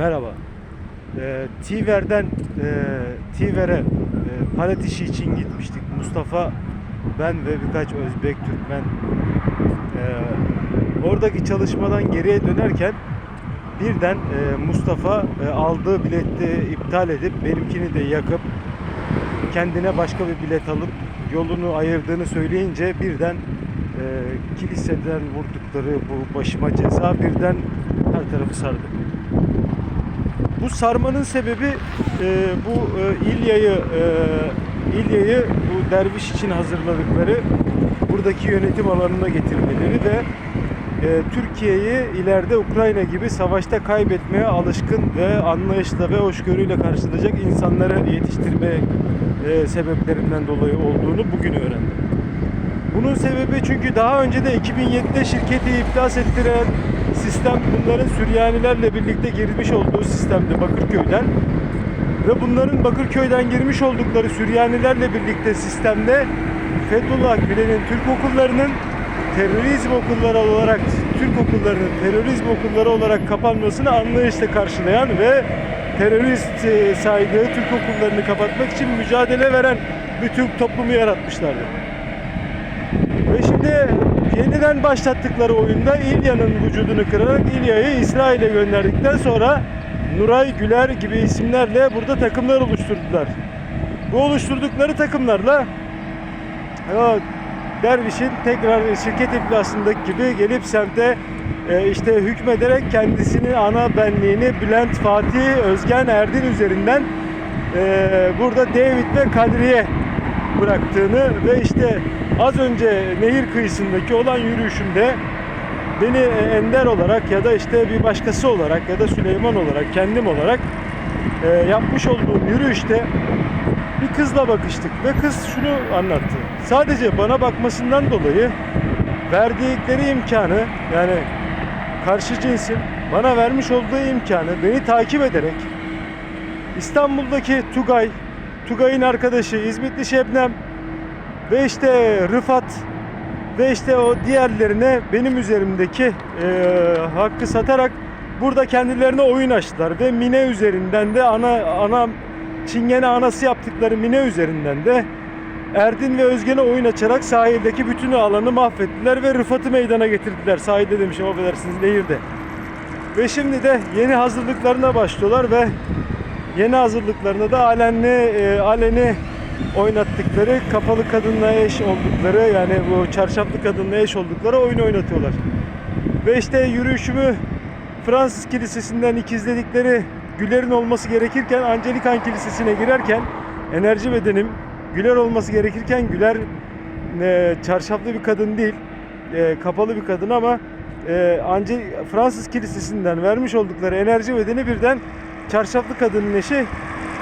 Merhaba. Ee, Tiver'den e, Tiver'e e, palet işi için gitmiştik. Mustafa, ben ve birkaç Özbek, Türkmen. Ee, oradaki çalışmadan geriye dönerken birden e, Mustafa e, aldığı bileti iptal edip benimkini de yakıp kendine başka bir bilet alıp yolunu ayırdığını söyleyince birden e, kiliseden vurdukları bu başıma ceza birden her tarafı sardı. Bu sarmanın sebebi e, bu e, İlya'yı e, İlya'yı bu derviş için hazırladıkları buradaki yönetim alanına getirmeleri ve e, Türkiye'yi ileride Ukrayna gibi savaşta kaybetmeye alışkın ve anlayışla ve hoşgörüyle karşılayacak insanları yetiştirme e, sebeplerinden dolayı olduğunu bugün öğrendim. Bunun sebebi çünkü daha önce de 2007'de şirketi iflas ettiren sistem bunların Süryanilerle birlikte girmiş olduğu sistemdi Bakırköy'den. Ve bunların Bakırköy'den girmiş oldukları Süryanilerle birlikte sistemde Fethullah Gülen'in Türk okullarının terörizm okulları olarak Türk okullarının terörizm okulları olarak kapanmasını anlayışla karşılayan ve terörist e, saydığı Türk okullarını kapatmak için mücadele veren bir Türk toplumu yaratmışlardı. Ve şimdi yeniden başlattıkları oyunda İlya'nın vücudunu kırarak İlya'yı İsrail'e gönderdikten sonra Nuray Güler gibi isimlerle burada takımlar oluşturdular. Bu oluşturdukları takımlarla Derviş'in tekrar şirket iflasındaki gibi gelip semte e, işte hükmederek kendisinin ana benliğini Bülent Fatih Özgen Erdin üzerinden e, burada David ve Kadriye bıraktığını ve işte az önce nehir kıyısındaki olan yürüyüşümde beni e, Ender olarak ya da işte bir başkası olarak ya da Süleyman olarak kendim olarak e, yapmış olduğum yürüyüşte bir kızla bakıştık ve kız şunu anlattı. Sadece bana bakmasından dolayı verdikleri imkanı yani karşı cinsin bana vermiş olduğu imkanı beni takip ederek İstanbul'daki Tugay, Tugay'ın arkadaşı İzmitli Şebnem ve işte Rıfat ve işte o diğerlerine benim üzerimdeki e, hakkı satarak burada kendilerine oyun açtılar ve Mine üzerinden de ana ana Çingene anası yaptıkları Mine üzerinden de Erdin ve Özgen'e oyun açarak sahildeki bütün alanı mahvettiler ve Rıfat'ı meydana getirdiler. Sahilde demişim affedersiniz nehirde. Ve şimdi de yeni hazırlıklarına başlıyorlar ve yeni hazırlıklarında da alenli, e, aleni oynattıkları, kapalı kadınla eş oldukları yani bu çarşaflı kadınla eş oldukları oyun oynatıyorlar. Ve işte yürüyüşümü Fransız Kilisesi'nden ikizledikleri Güler'in olması gerekirken Angelikan Kilisesi'ne girerken enerji bedenim Güler olması gerekirken Güler e, çarşaflı bir kadın değil, e, kapalı bir kadın ama e, Angel, Fransız Kilisesi'nden vermiş oldukları enerji bedeni birden çarşaflı kadının eşi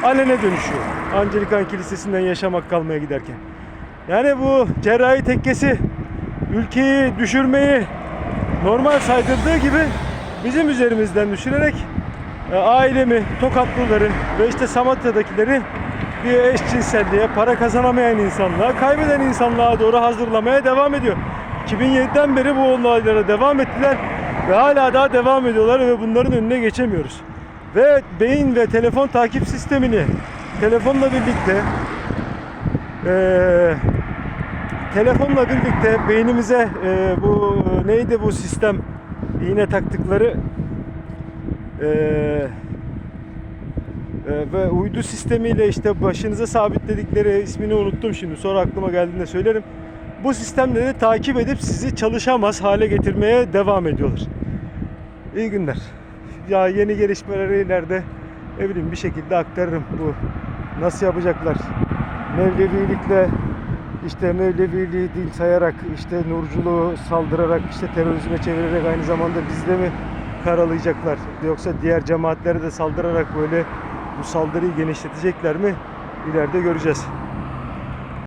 Alen'e dönüşüyor. Angelikan Kilisesi'nden yaşamak kalmaya giderken. Yani bu cerrahi tekkesi ülkeyi düşürmeyi normal saydırdığı gibi bizim üzerimizden düşürerek e, ailemi, Tokatlıları ve işte Samatya'dakileri bir eşcinselliğe, para kazanamayan insanlığa, kaybeden insanlığa doğru hazırlamaya devam ediyor. 2007'den beri bu olaylara devam ettiler ve hala daha devam ediyorlar ve bunların önüne geçemiyoruz. Ve beyin ve telefon takip sistemini telefonla birlikte eee telefonla birlikte beynimize eee, bu neydi bu sistem iğne taktıkları eee ee, ve uydu sistemiyle işte başınıza sabitledikleri ismini unuttum şimdi sonra aklıma geldiğinde söylerim. Bu sistemle de takip edip sizi çalışamaz hale getirmeye devam ediyorlar. İyi günler. Ya yeni gelişmeleri ileride ne bileyim bir şekilde aktarırım bu nasıl yapacaklar. Mevlevilikle işte Mevleviliği din sayarak işte nurculuğu saldırarak işte terörizme çevirerek aynı zamanda bizde mi karalayacaklar yoksa diğer cemaatlere de saldırarak böyle bu saldırıyı genişletecekler mi ileride göreceğiz.